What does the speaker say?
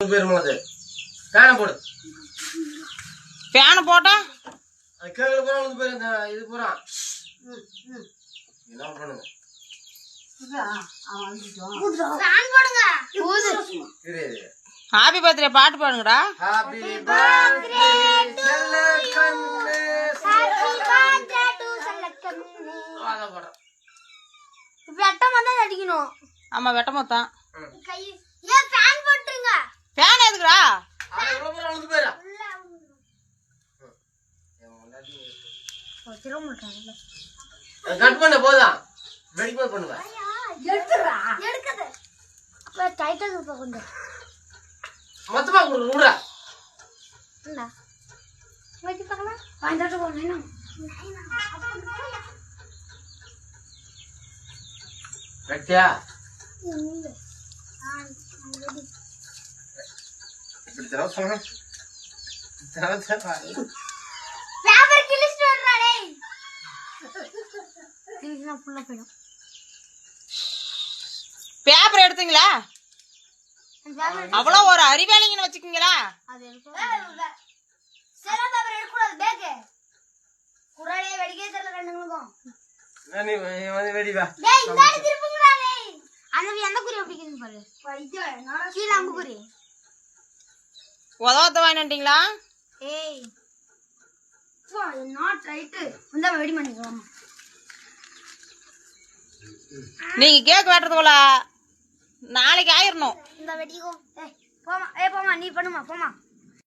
போயிருமாது ஃபேனை போடு. ஃபேனை போட்டா? அது கேட்கல பூரா வந்து போயிரு இந்த இது பூரா என்ன பண்ணுங்க? இரு இரு. ஹாப்பி பர்த்டே பாட்டு பாடுங்கடா. ஹாப்பி பர்த்டே செல்ல கண்ணு அத போடுறேன் அடிக்கணும். ஆமா வெட்ட மொத்தம். கை ஏன் ஃபேன் போட்டுருங்க ஃபேன் எதுக்குடா அது எவ்வளவு பூரா வந்து போயிரா கட் பண்ண போதும் வெடிப்போது பண்ணுவேன் எடுத்துறா. எடுக்குது. அப்ப டைட்டில் இப்ப கொஞ்சம். மொத்தமா கொடு விடுறா என்ன வெட்டி பார்க்கலாம். வாங்கிட்டு போகணும் வெட்டியா இப்படி தர சொல்றேன். தர கிழிச்சினா ஃபுல்லா போயிடும் பேப்பர் எடுத்தீங்களா? அவ்வளோ ஒரு அறிவாளிங்கன்னு வச்சுக்கீங்களா? அது உதவத்த வாங்கிட்டீங்களா ஏய். நாட் ரைட் இந்த வெடி பண்ணிக்கலாம் நீங்க கேக் வெட்டுறதுக்குள்ள நாளைக்கு ஆயிரணும். இந்த வெட்டிக்கோ. ஏ போமா ஏ போமா நீ பண்ணுமா போமா